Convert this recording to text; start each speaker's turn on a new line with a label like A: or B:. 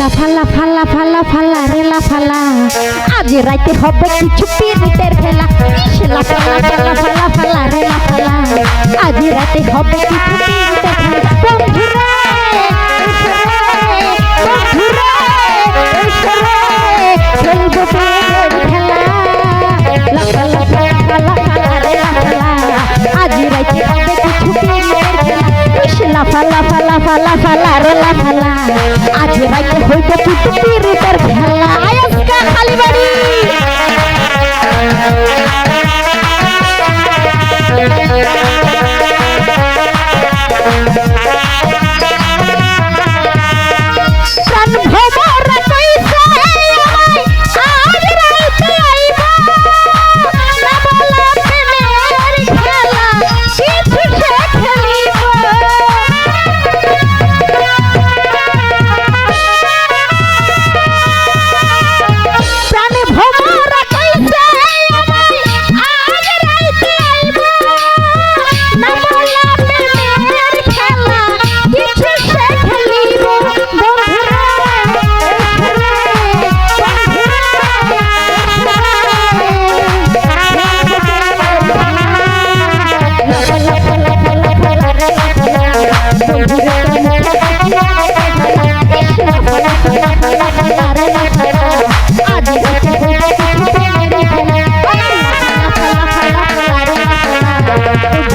A: লাফালা ফালা ফালা ফালা রে লাফালা আজ রাইতে হবে কিছু পিরিতের খেলা। লাফালা ফালা ফালা ফালা রে লাফালা আজ রাইতে হবে কিছু পিরিতের খেলা। বন্ধুরে বন্ধুরে খেলব খেলা। লাফালা লাফা লাফা ফালা ফালা রে লাফালা আজ রাইতে Thank you.